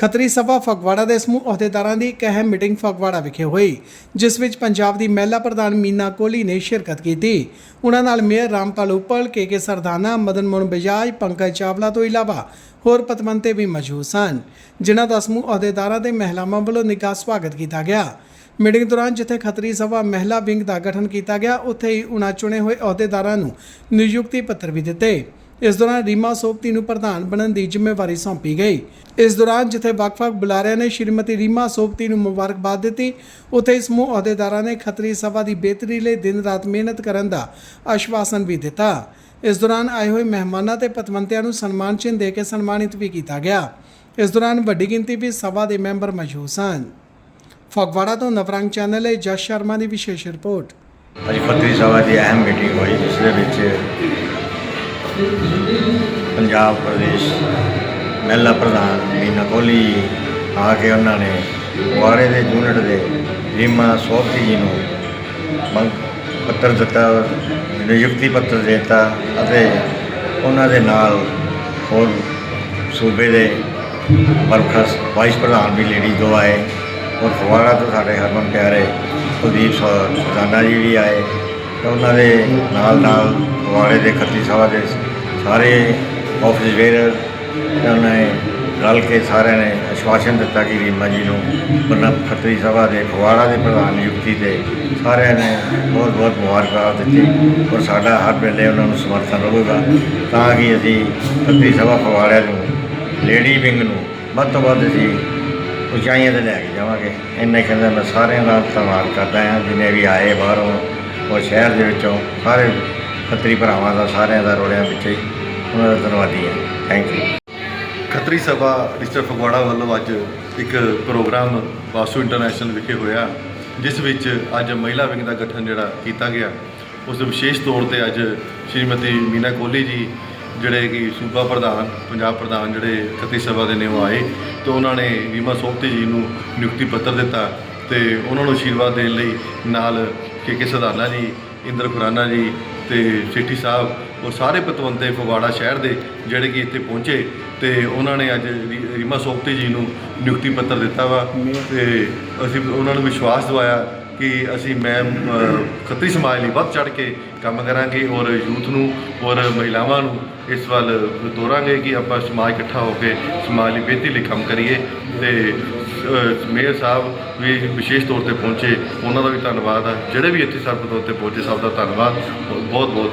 ਖੱਤਰੀ ਸਭਾ ਫਗਵਾੜਾ ਦੇ ਸਮੂਹ ਅਹੁਦੇਦਾਰਾਂ ਦੀ ਇੱਕ ਅਹਿਮ ਮੀਟਿੰਗ ਫਗਵਾੜਾ ਵਿਖੇ ਹੋਈ, ਜਿਸ ਵਿੱਚ ਪੰਜਾਬ ਦੀ ਮਹਿਲਾ ਪ੍ਰਧਾਨ ਮੀਨਾ ਕੋਹਲੀ ਨੇ ਸ਼ਿਰਕਤ ਕੀਤੀ। ਉਹਨਾਂ ਨਾਲ mayor Rampal Uppal K K Sardana, Madan Mohan Bajaj, Pankaj Chawla ਤੋਂ ਇਲਾਵਾ ਹੋਰ ਪਤਵੰਤੇ ਵੀ ਮੌਜੂਦ ਸਨ, ਜਿਨ੍ਹਾਂ ਦਾ ਸਮੂਹ ਅਹੁਦੇਦਾਰਾਂ ਤੇ ਮਹਿਲਾਵਾਂ ਵੱਲੋਂ ਨਿੱਘਾ ਸਵਾਗਤ ਕੀਤਾ ਗਿਆ। ਮੀਟਿੰਗ ਦੌਰਾਨ ਜਿੱਥੇ ਖੱਤਰੀ ਸਭਾ ਮਹਿਲਾ ਵਿੰਗ ਦਾ ਗਠਨ ਕੀਤਾ ਗਿਆ, ਉੱਥੇ ਹੀ ਉਹਨਾਂ ਚੁਣੇ ਹੋਏ ਅਹੁਦੇਦਾਰਾਂ ਨੂੰ ਨਿਯੁਕਤੀ ਪੱਤਰ ਵੀ ਦਿੱਤੇ। ਇਸ ਦੌਰਾਨ ਰੀਮਾ ਸੋਪਤੀ ਨੂੰ ਪ੍ਰਧਾਨ ਬਣਨ ਦੀ ਜ਼ਿੰਮੇਵਾਰੀ ਸੌਂਪੀ ਗਈ। ਇਸ ਦੌਰਾਨ ਜਿੱਥੇ ਵੱਖ-ਵੱਖ ਬੁਲਾਰਿਆਂ ਨੇ ਸ਼੍ਰੀਮਤੀ ਰੀਮਾ ਸੋਪਤੀ ਨੂੰ ਮੁਬਾਰਕਬਾਦ ਦਿੱਤੀ, ਉੱਥੇ ਇਸ ਸਮੂਹ ਅਹੁਦੇਦਾਰਾਂ ਨੇ ਖੱਤਰੀ ਸਭਾ ਦੀ ਬਿਹਤਰੀ ਲਈ ਦਿਨ-ਰਾਤ ਮਿਹਨਤ ਕਰਨ ਦਾ ਆਸ਼ਵਾਸਨ ਵੀ ਦਿੱਤਾ। ਇਸ ਦੌਰਾਨ ਆਏ ਹੋਏ ਮਹਿਮਾਨਾਂ ਤੇ ਪਤਵੰਤਿਆਂ ਨੂੰ ਸਨਮਾਨ ਚਿੰਨ੍ਹ ਦੇ ਕੇ ਸਨਮਾਨਿਤ ਵੀ ਕੀਤਾ ਗਿਆ। ਇਸ ਦੌਰਾਨ ਵੱਡੀ ਗਿਣਤੀ ਵਿੱਚ ਸਭਾ ਦੇ ਮੈਂਬਰ ਮੌਜੂਦ ਸਨ। ਫਗਵਾੜਾ ਤੋਂ ਨਵਰੰਗ ਚੈਨਲ ਲਈ ਜਸ ਸ਼ਰਮਾ ਦੀ ਵਿਸ਼ੇਸ਼ ਰਿਪੋਰਟ। ਅੱਜ ਖੱਤਰੀ ਸਭਾ ਦੀ ਅਹਿਮ ਮੀਟਿੰਗ ਹੋਈ, ਜਿਸ ਦੇ ਵਿੱਚ ਪੰਜਾਬ ਪ੍ਰਦੇਸ਼ ਮਹਿਲਾ ਪ੍ਰਧਾਨ ਮੀਨਾ ਕੋਹਲੀ ਜੀ ਆ ਕੇ ਉਹਨਾਂ ਨੇ ਵਾਰੇ ਦੇ ਯੂਨਿਟ ਦੇ ਰੀਮਾ ਸੋਫੀ ਜੀ ਨੂੰ ਮੰਗ ਪੱਤਰ ਦਿੱਤਾ, ਨਿਯੁਕਤੀ ਪੱਤਰ ਦਿੱਤਾ ਅਤੇ ਉਹਨਾਂ ਦੇ ਨਾਲ ਹੋਰ ਸੂਬੇ ਦੇ ਵਰਖਸ ਵਾਈਸ ਪ੍ਰਧਾਨ ਵੀ ਲੇਡੀ ਦੋ ਆਏ ਔਰ ਫਗਵਾੜਾ ਤੋਂ ਸਾਡੇ ਹਰਮਨ ਪਿਆਰੇ ਕੁਲਦੀਪ ਸਰਦਾਨਾ ਜੀ ਵੀ ਆਏ ਤੇ ਉਹਨਾਂ ਦੇ ਨਾਲ ਨਾਲ ਫਗਵਾੜੇ ਦੇ ਖੱਤੀ ਸਭਾ ਦੇ ਸਾਰੇ ਆਫਿਸ ਵੇਅਰ ਉਹਨਾਂ ਨੇ ਰਲ ਕੇ ਸਾਰਿਆਂ ਨੇ ਆਸ਼ਵਾਸਨ ਦਿੱਤਾ ਕਿ ਰੀਮਾ ਜੀ ਨੂੰ ਉਹਨਾਂ ਖੱਤਰੀ ਸਭਾ ਦੇ ਫਗਵਾੜਾ ਦੇ ਪ੍ਰਧਾਨ ਨਿਯੁਕਤੀ ਤੇ ਸਾਰਿਆਂ ਨੇ ਬਹੁਤ ਬਹੁਤ ਮੁਬਾਰਕਬਾਦ ਦਿੱਤੀ ਔਰ ਸਾਡਾ ਹਰ ਵੇਲੇ ਉਹਨਾਂ ਨੂੰ ਸਮਰਥਨ ਰਹੇਗਾ ਤਾਂ ਕਿ ਅਸੀਂ ਖੱਤਰੀ ਸਭਾ ਫਗਵਾੜਾ ਨੂੰ, ਲੇਡੀ ਵਿੰਗ ਨੂੰ ਵੱਧ ਤੋਂ ਵੱਧ ਅਸੀਂ ਉਚਾਈਆਂ ਤੇ ਲੈ ਕੇ ਜਾਵਾਂਗੇ। ਇੰਨੇ ਕਹਿੰਦਾ ਮੈਂ ਸਾਰਿਆਂ ਦਾ ਧੰਨਵਾਦ ਕਰਦਾ ਹਾਂ, ਜਿਨੇ ਵੀ ਆਏ ਬਾਹਰੋਂ ਔਰ ਸ਼ਹਿਰ ਦੇ ਵਿੱਚੋਂ, ਸਾਰੇ ਖੱਤਰੀ ਭਰਾਵਾਂ ਦਾ, ਸਾਰਿਆਂ ਦਾ ਰੋੜਿਆਂ ਵਿੱਚ ਹੀ। ਉਹਨਾਂ ਦਾ ਧੰਨਵਾਦੀ ਹਾਂ। Thank you Khatri Sabha district Phagwara ਵੱਲੋਂ ਅੱਜ ਇੱਕ ਪ੍ਰੋਗਰਾਮ ਵਾਸੂ ਇੰਟਰਨੈਸ਼ਨਲ ਵਿਖੇ ਹੋਇਆ, ਜਿਸ ਵਿੱਚ ਅੱਜ ਮਹਿਲਾ ਵਿੰਗ ਦਾ ਗਠਨ ਜਿਹੜਾ ਕੀਤਾ ਗਿਆ। ਉਸ ਦੇ ਵਿਸ਼ੇਸ਼ ਤੌਰ ਤੇ ਅੱਜ ਸ਼੍ਰੀਮਤੀ ਮੀਨਾ ਕੋਹਲੀ ਜੀ, ਜਿਹੜੇ ਕਿ ਸੂਬਾ ਪ੍ਰਧਾਨ, ਪੰਜਾਬ ਪ੍ਰਧਾਨ ਜਿਹੜੇ ਖੱਤਰੀ ਸਭਾ ਦੇ ਨੇ, ਉਹ ਆਏ ਤੇ ਉਹਨਾਂ ਨੇ ਰੀਮਾ ਸੋਪਤੀ ਜੀ ਨੂੰ ਨਿਯੁਕਤੀ ਪੱਤਰ ਦਿੱਤਾ ਤੇ ਉਹਨਾਂ ਨੂੰ ਆਸ਼ੀਰਵਾਦ ਦੇਣ ਲਈ ਨਾਲ ਕੇ ਕੇ ਸਦਾਨਾ ਜੀ, ਇੰਦਰ ਖੁਰਾਨਾ ਜੀ ਤੇ ਸੇਠੀ ਸਾਹਿਬ ਉਹ ਸਾਰੇ ਪਤਵੰਤੇ ਫਗਵਾੜਾ ਸ਼ਹਿਰ ਦੇ ਜਿਹੜੇ ਕਿ ਇੱਥੇ ਪਹੁੰਚੇ ਤੇ ਉਹਨਾਂ ਨੇ ਅੱਜ ਰੀ- ਰੀਮਾ ਸੋਪਤੀ ਜੀ ਨੂੰ ਨਿਯੁਕਤੀ ਪੱਤਰ ਦਿੱਤਾ ਵਾ ਤੇ ਅਸੀਂ ਉਹਨਾਂ ਨੂੰ ਵਿਸ਼ਵਾਸ ਦਿਵਾਇਆ ਕਿ ਅਸੀਂ ਮੈਂ ਅ, ਖੱਤਰੀ ਸਮਾਜ ਲਈ ਵੱਧ ਚੜ ਕੇ ਕੰਮ ਕਰਾਂਗੇ ਔਰ ਯੂਥ ਨੂੰ ਔਰ ਮਹਿਲਾਵਾਂ ਨੂੰ ਇਸ ਵੱਲ ਤੋਰਾਂਗੇ ਕਿ ਆਪਾਂ ਸਮਾਜ ਇਕੱਠਾ ਹੋ ਕੇ ਸਮਾਜ ਲਈ ਬਿਹਤਰੀ ਲਈ ਕੰਮ ਕਰੀਏ ਤੇ ਮੇਅਰ ਸਾਹਿਬ ਵੀ ਵਿਸ਼ੇਸ਼ ਤੌਰ ਤੇ ਪਹੁੰਚੇ, ਉਹਨਾਂ ਦਾ ਵੀ ਧੰਨਵਾਦ ਆ। ਜਿਹੜੇ ਵੀ ਇੱਥੇ ਸਰਬਤੌਰ ਤੇ ਪਹੁੰਚੇ, ਸਭ ਦਾ ਧੰਨਵਾਦ। ਬਹੁਤ ਬਹੁਤ